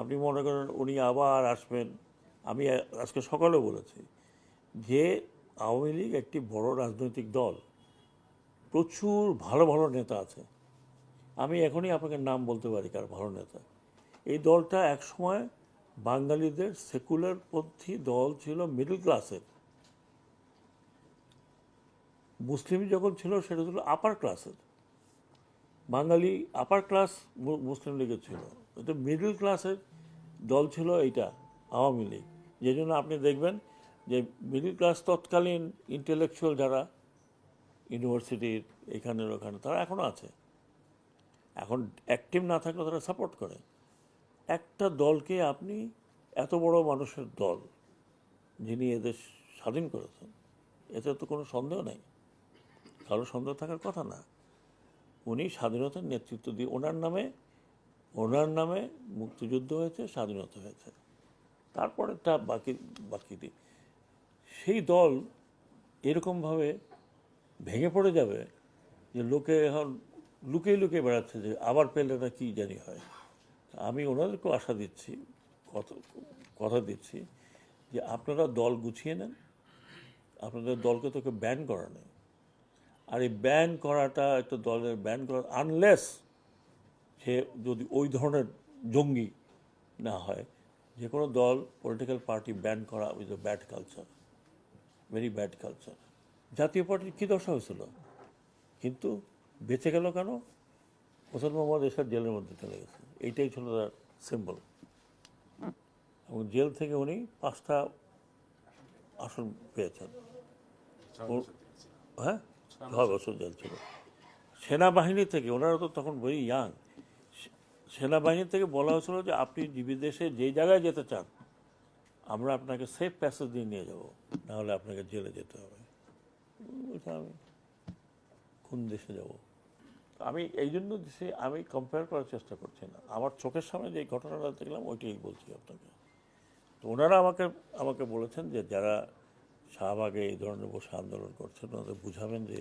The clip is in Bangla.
আপনি মনে করেন উনি আবার আসবেন। আমি আজকে সকালে বলেছি যে আওয়ামী লীগ একটি বড় রাজনৈতিক দল। প্রচুর ভালো ভালো নেতা আছে। আমি এখনই আপনাকে নাম বলতে পারি কার ভালো নেতা। এই দলটা একসময় বাঙালিদের সেকুলার পন্থী দল ছিল মিডল ক্লাসের। মুসলিম যখন ছিল, সেটা ছিল আপার ক্লাসের বাঙালি আপার ক্লাস মুসলিম লীগের ছিল। তো মিডল ক্লাসের দল ছিল এইটা, আওয়ামী লীগ। যে জন্য আপনি দেখবেন যে মিডল ক্লাস তৎকালীন ইন্টেলেকচুয়াল যারা ইউনিভার্সিটির এখানের ওখানে, তারা এখনও আছে। এখন অ্যাক্টিভ না থাকলে তারা সাপোর্ট করে। একটা দলকে আপনি এত বড় মানুষের দল যিনি এদের স্বাধীন করেছেন, এতে তো কোনো সন্দেহ নেই। কারও সন্দেহ থাকার কথা না। উনি স্বাধীনতার নেতৃত্ব দিয়ে ওনার নামে ওনার নামে মুক্তিযুদ্ধ হয়েছে, স্বাধীনতা হয়েছে। তারপরেরটা বাকি বাকি দিক সেই দল এরকমভাবে ভেঙে পড়ে যাবে যে লোকে এখন লুকিয়ে লুকিয়ে বেড়াচ্ছে যে আবার পেলে না কী জানি হয়। আমি ওনাদেরকেও আশা দিচ্ছি কথা কথা দিচ্ছি যে আপনারা দল গুছিয়ে নেন, আপনাদের দলকে তোকে ব্যান করা নেই। আর এই ব্যান করাটা একটা দলের ব্যান করা আনলেস সে যদি ওই ধরনের জঙ্গি না হয় যে কোনো দল পলিটিক্যাল পার্টি ব্যান করা with a bad culture very bad culture জাতীয় পার্টির কী দশা হয়েছিল? কিন্তু বেঁচে গেল কেন? হোসেন মোহাম্মদ এরশাদ জেলের মধ্যে চলে গেছে। এইটাই ছিল তার সিম্বল এবং জেল থেকে উনি পাঁচটা আসন পেয়েছেন। হ্যাঁ? ছয় বছর জেল ছিল সেনাবাহিনী থেকে ওনারা তো তখন ভেরি ইয়াং সেনাবাহিনী থেকে বলা হয়েছিল যে আপনি বিদেশে যে জায়গায় যেতে চান আমরা আপনাকে সেফ প্যাসেজ দিয়ে নিয়ে যাব নাহলে আপনাকে জেলে যেতে হবে। আমি কোন দেশে যাব? আমি এই জন্য দেশে আমি কম্পেয়ার করার চেষ্টা করছি না। আমার চোখের সামনে যে ঘটনাটা দেখলাম ওইটাই বলছি আপনাকে। তো ওনারা আমাকে আমাকে বলেছেন যে যারা শাহবাগে এই ধরনের বসে আন্দোলন করছেন ওনাদের বুঝাবেন যে